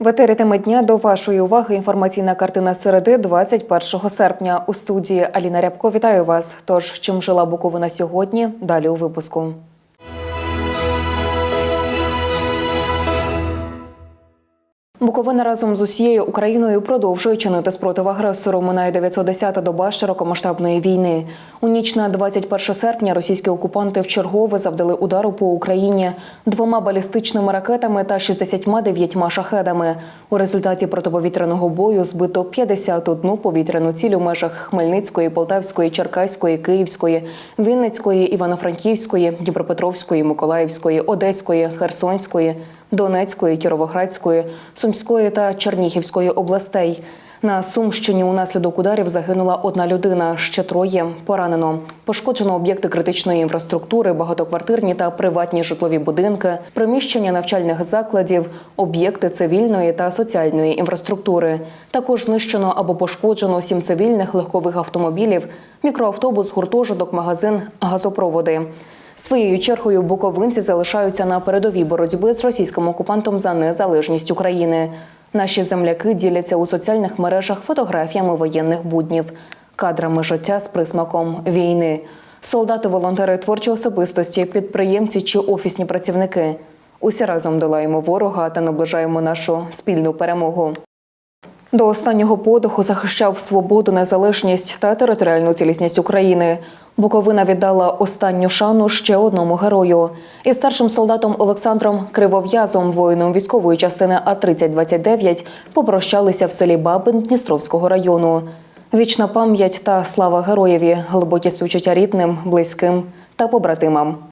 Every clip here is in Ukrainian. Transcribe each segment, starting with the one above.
В етері теми дня до вашої уваги інформаційна картина середи 21 серпня. У студії Аліна Рябко вітаю вас. Тож чим жила Буковина сьогодні? Далі у випуску. Буковина разом з усією Україною продовжує чинити спротив агресору. Минає 910-та доба широкомасштабної війни. У ніч на 21 серпня російські окупанти вчергове завдали удару по Україні двома балістичними ракетами та 69 шахедами. У результаті протиповітряного бою збито 51 повітряну ціль у межах Хмельницької, Полтавської, Черкаської, Київської, Вінницької, Івано-Франківської, Дніпропетровської, Миколаївської, Одеської, Херсонської. Донецької, Кіровоградської, Сумської та Чернігівської областей. На Сумщині унаслідок ударів загинула одна людина, ще троє поранено. Пошкоджено об'єкти критичної інфраструктури, багатоквартирні та приватні житлові будинки, приміщення навчальних закладів, об'єкти цивільної та соціальної інфраструктури. Також знищено або пошкоджено сім цивільних легкових автомобілів, мікроавтобус, гуртожиток, магазин, газопроводи. Своєю чергою буковинці залишаються на передовій боротьби з російським окупантом за незалежність України. Наші земляки діляться у соціальних мережах фотографіями воєнних буднів, кадрами життя з присмаком війни. Солдати, волонтери, творчі особистості, підприємці чи офісні працівники. Усі разом долаємо ворога та наближаємо нашу спільну перемогу. До останнього подиху захищав свободу, незалежність та територіальну цілісність України. Буковина віддала останню шану ще одному герою. Із старшим солдатом Олександром Кривов'язом, воїном військової частини А 3029 попрощалися в селі Бабин Дністровського району. Вічна пам'ять та слава героєві, глибокі співчуття рідним, близьким та побратимам.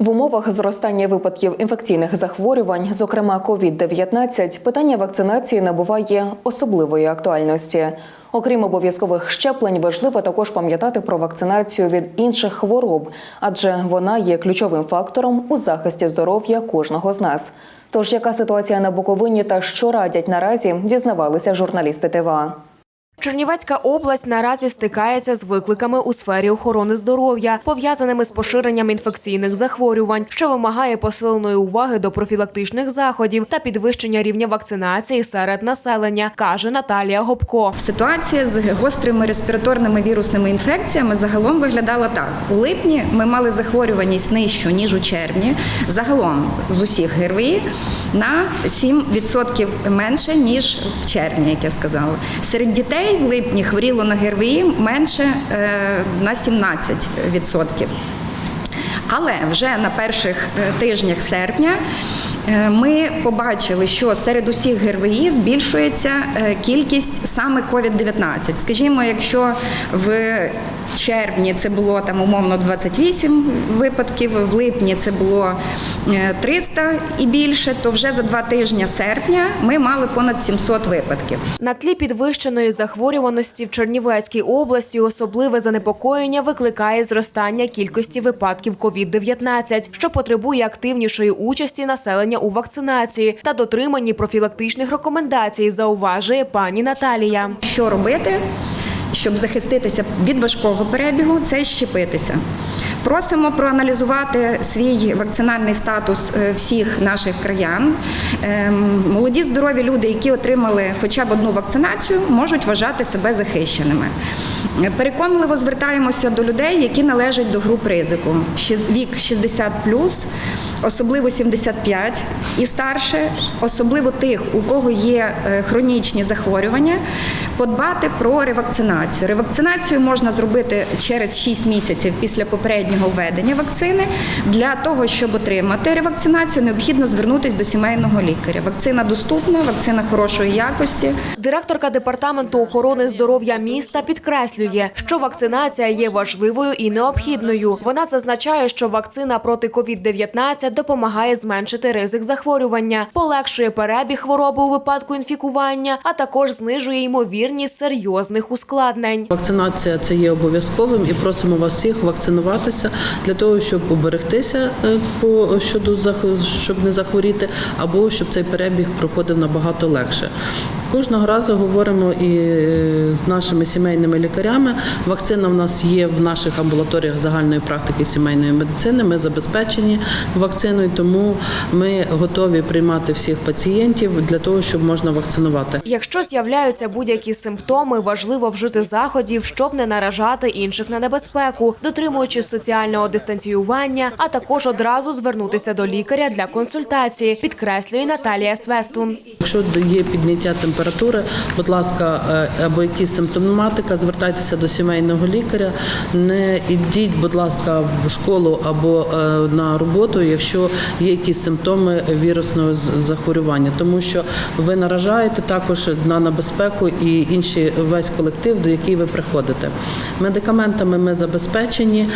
В умовах зростання випадків інфекційних захворювань, зокрема COVID-19, питання вакцинації набуває особливої актуальності. Окрім обов'язкових щеплень, важливо також пам'ятати про вакцинацію від інших хвороб, адже вона є ключовим фактором у захисті здоров'я кожного з нас. Тож, яка ситуація на Буковині та що радять наразі, дізнавалися журналісти ТВА. Чернівецька область наразі стикається з викликами у сфері охорони здоров'я, пов'язаними з поширенням інфекційних захворювань, що вимагає посиленої уваги до профілактичних заходів та підвищення рівня вакцинації серед населення, каже Наталія Гопко. Ситуація з гострими респіраторними вірусними інфекціями загалом виглядала так: у липні ми мали захворюваність нижчу ніж у червні. Загалом з усіх ГРВІ на 7% менше ніж в червні, як я сказала. Серед дітей в липні хворіло на ГРВІ менше е, на 17%. Але вже на перших е, тижнях серпня е, ми побачили, що серед усіх ГРВІ збільшується кількість саме COVID-19. Скажімо, якщо в червні це було там умовно 28 випадків, в липні це було е, 300 і більше, то вже за два тижні серпня ми мали понад 700 випадків. На тлі підвищеної захворюваності в Чернівецькій області особливе занепокоєння викликає зростання кількості випадків COVID-19, що потребує активнішої участі населення у вакцинації та дотриманні профілактичних рекомендацій, зауважує пані Наталія. Що робити, щоб захиститися від важкого перебігу, це щепитися. Просимо проаналізувати свій вакцинальний статус е, всіх наших краян. Ем, Молоді здорові люди, які отримали хоча б одну вакцинацію, можуть вважати себе захищеними. Е, Переконливо звертаємося до людей, які належать до груп ризику. Вік 60 особливо 75 і старше, особливо тих, у кого є е, хронічні захворювання, подбати про ревакцинацію. Ревакцинацію можна зробити через 6 місяців після попереднього введення вакцини. Для того, щоб отримати ревакцинацію, необхідно звернутися до сімейного лікаря. Вакцина доступна, вакцина хорошої якості. Директорка департаменту охорони здоров'я міста підкреслює, що вакцинація є важливою і необхідною. Вона зазначає, що вакцина проти COVID-19 допомагає зменшити ризик захворювання, полегшує перебіг хвороби у випадку інфікування, а також знижує ймовірність серйозних ускладнень. Вакцинація це є обов'язковим і просимо вас всіх вакцинуватися. Вакцинуватися для того, щоб уберегтися е, по щодо щоб не захворіти, або щоб цей перебіг проходив набагато легше. Кожного разу говоримо і е, з нашими сімейними лікарями. Вакцина в нас є в наших амбулаторіях загальної практики сімейної медицини. Ми забезпечені вакциною, тому ми готові приймати всіх пацієнтів для того, щоб можна вакцинувати. Якщо з'являються будь-які симптоми, важливо вжити заходів, щоб не наражати інших на небезпеку, дотримуючись соціального дистанціювання, а також одразу звернутися до лікаря для консультації, підкреслює Наталія Свестун. Якщо є підняття температури, будь ласка, е, або якісь симптоматика, звертайтеся до сімейного лікаря. Не ідіть, будь ласка, в школу або е, на роботу, якщо є якісь симптоми вірусного захворювання, тому що ви наражаєте також на небезпеку і інші весь колектив, до який ви приходите. Медикаментами ми забезпечені,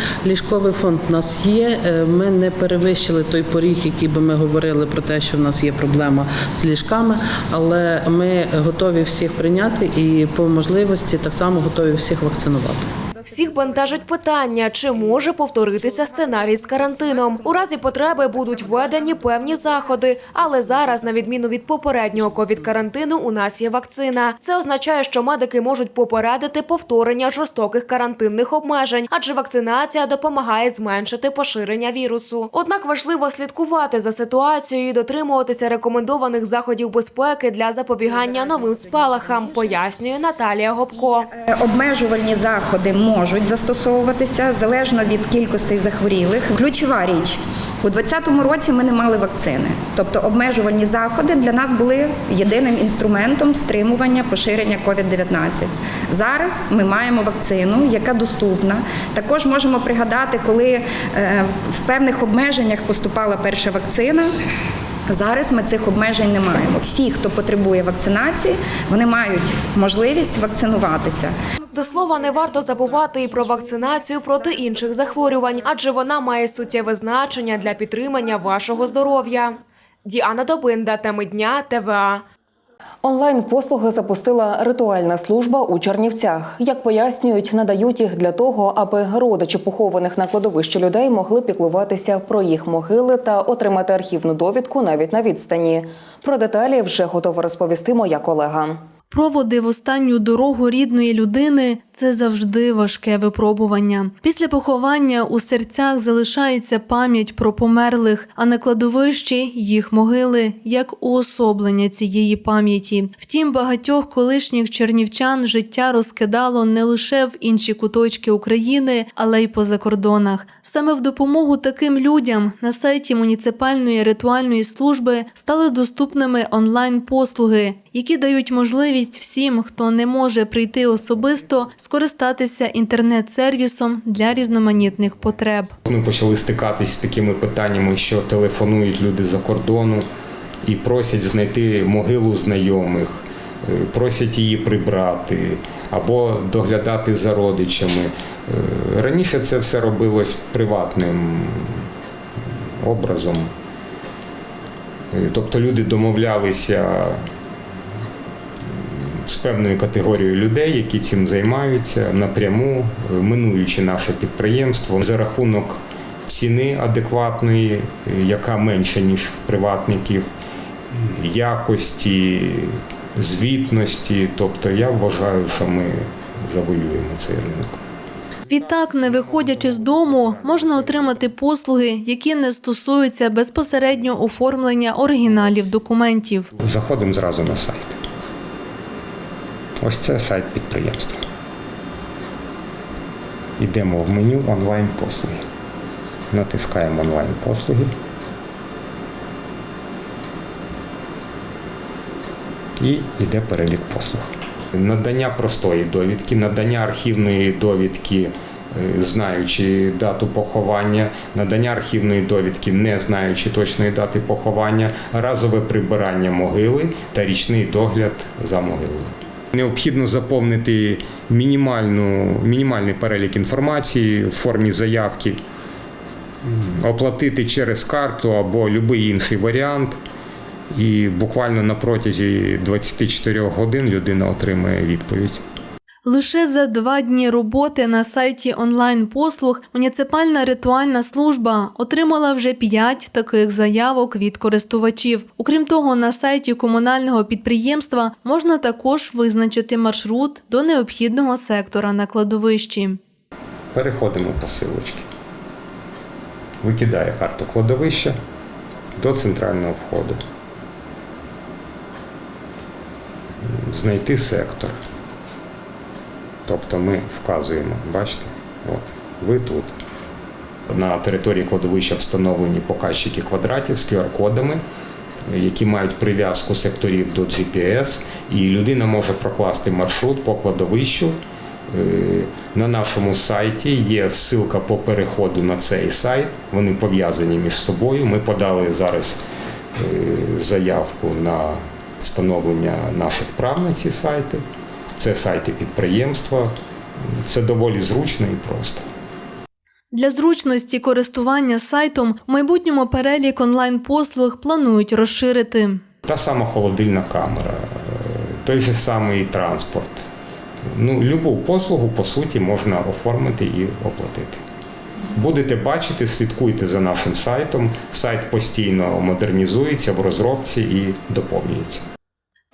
ліжковий фонд у нас є. е, Ми не перевищили той поріг, який би ми говорили про те, що в нас є проблема з ліжками, але ми готові всіх прийняти і по можливості так само готові всіх вакцинувати. Всіх бентежить питання, чи може повторитися сценарій з карантином. У разі потреби будуть введені певні заходи, але зараз, на відміну від попереднього ковід-карантину, у нас є вакцина. Це означає, що медики можуть попередити повторення жорстоких карантинних обмежень, адже вакцинація допомагає зменшити поширення вірусу. Однак важливо слідкувати за ситуацією і дотримуватися рекомендованих заходів безпеки для запобігання новим спалахам, пояснює Наталія Гопко. Е, Обмежувальні заходи можуть застосовуватися залежно від кількості захворілих. Ключова річ у 2020 році ми не мали вакцини, тобто обмежувальні заходи для нас були єдиним інструментом стримування поширення COVID-19. Зараз ми маємо вакцину, яка доступна. Також можемо пригадати, коли е, в певних обмеженнях поступала перша вакцина. Зараз ми цих обмежень не маємо. Всі, хто потребує вакцинації, вони мають можливість вакцинуватися. До слова, не варто забувати і про вакцинацію проти інших захворювань, адже вона має суттєве значення для підтримання вашого здоров'я. Діана Добинда, теми дня, ТВА. Онлайн-послуги запустила ритуальна служба у Чернівцях. Як пояснюють, надають їх для того, аби родичі похованих на кладовищі людей могли піклуватися про їх могили та отримати архівну довідку навіть на відстані. Про деталі вже готова розповісти моя колега. Проводи в останню дорогу рідної людини це завжди важке випробування. Після поховання у серцях залишається пам'ять про померлих, а на кладовищі їх могили як уособлення цієї пам'яті. Втім, багатьох колишніх чернівчан життя розкидало не лише в інші куточки України, але й по закордонах. Саме в допомогу таким людям на сайті муніципальної ритуальної служби стали доступними онлайн-послуги, які дають можливість всім, хто не може прийти особисто, скористатися інтернет-сервісом для різноманітних потреб. Ми почали стикатись з такими питаннями, що телефонують люди за кордону і просять знайти могилу знайомих, е, просять її прибрати або доглядати за родичами. Е, Раніше це все робилось приватним образом. Е, Тобто люди домовлялися з певною категорією людей, які цим займаються напряму, е, минуючи наше підприємство за рахунок ціни адекватної, е, яка менша ніж в приватників, якості, звітності. Тобто я вважаю, що ми завоюємо цей ринок. Відтак, не виходячи з дому, можна отримати послуги, які не стосуються безпосередньо оформлення оригіналів документів. Заходимо зразу на сайт. Ось це сайт підприємства. Йдемо в меню онлайн-послуги. Натискаємо онлайн-послуги. І йде перелік послуг. Надання простої довідки, надання архівної довідки, е, знаючи дату поховання, надання архівної довідки, не знаючи точної дати поховання, разове прибирання могили та річний догляд за могилою. Необхідно заповнити мінімальну, мінімальний перелік інформації в формі заявки, оплатити через карту або будь-який інший варіант. І буквально на протязі 24 годин людина отримає відповідь. Лише за два дні роботи на сайті онлайн-послуг муніципальна ритуальна служба отримала вже п'ять таких заявок від користувачів. Окрім того, на сайті комунального підприємства можна також визначити маршрут до необхідного сектора на кладовищі. Переходимо по силочці. Викидає карту кладовища до центрального входу. Знайти сектор. Тобто ми вказуємо, бачите, от, ви тут. На території кладовища встановлені показчики квадратів з QR-кодами, які мають прив'язку секторів до GPS, і людина може прокласти маршрут по кладовищу. Е, На нашому сайті є ссылка по переходу на цей сайт. Вони пов'язані між собою. Ми подали зараз е, заявку на встановлення наших прав на ці сайти. Це сайти підприємства. Це доволі зручно і просто. Для зручності користування сайтом в майбутньому перелік онлайн-послуг планують розширити. Та сама холодильна камера, той же самий транспорт. Ну, любу послугу, по суті, можна оформити і оплатити. Будете бачити, слідкуйте за нашим сайтом. Сайт постійно модернізується в розробці і доповнюється.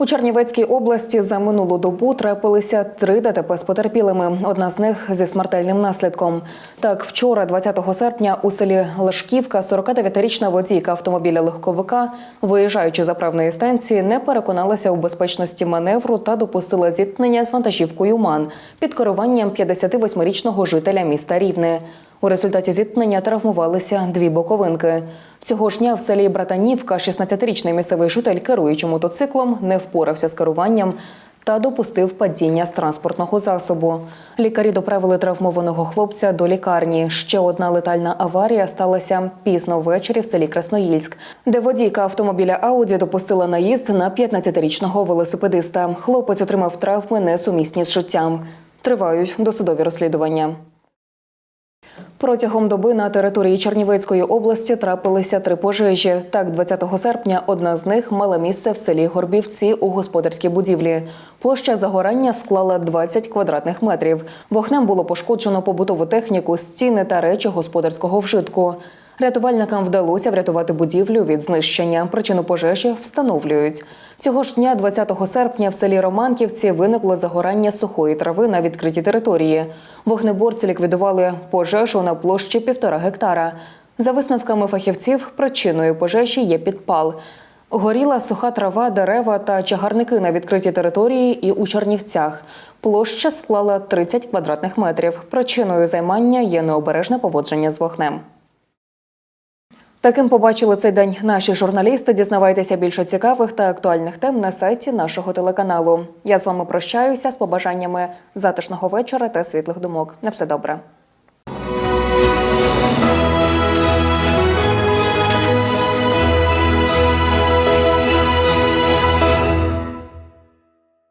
У Чернівецькій області за минулу добу трапилися три ДТП з потерпілими. Одна з них зі смертельним наслідком. Так, вчора, 20 серпня, у селі Лешківка, 49-річна водійка автомобіля легковика, виїжджаючи з заправної станції, не переконалася у безпечності маневру та допустила зіткнення з вантажівкою МАН під керуванням 58-річного жителя міста Рівне. У результаті зіткнення травмувалися дві боковинки. Цього ж дня в селі Братанівка 16-річний місцевий житель, керуючи мотоциклом, не впорався з керуванням та допустив падіння з транспортного засобу. Лікарі доправили травмованого хлопця до лікарні. Ще одна летальна аварія сталася пізно ввечері в селі Красноїльськ, де водійка автомобіля Ауді допустила наїзд на 15-річного велосипедиста. Хлопець отримав травми несумісні з життям. Тривають досудові розслідування. Протягом доби на території Чернівецької області трапилися три пожежі. Так, 20 серпня одна з них мала місце в селі Горбівці у господарській будівлі. Площа загорання склала 20 квадратних метрів. Вогнем було пошкоджено побутову техніку, стіни та речі господарського вжитку. Рятувальникам вдалося врятувати будівлю від знищення. Причину пожежі встановлюють. Цього ж дня, 20 серпня, в селі Романківці виникло загорання сухої трави на відкритій території. Вогнеборці ліквідували пожежу на площі півтора гектара. За висновками фахівців, причиною пожежі є підпал. Горіла суха трава, дерева та чагарники на відкритій території і у Чернівцях. Площа склала 30 квадратних метрів. Причиною займання є необережне поводження з вогнем. Таким побачили цей день наші журналісти. Дізнавайтеся більше цікавих та актуальних тем на сайті нашого телеканалу. Я з вами прощаюся з побажаннями затишного вечора та світлих думок. На все добре.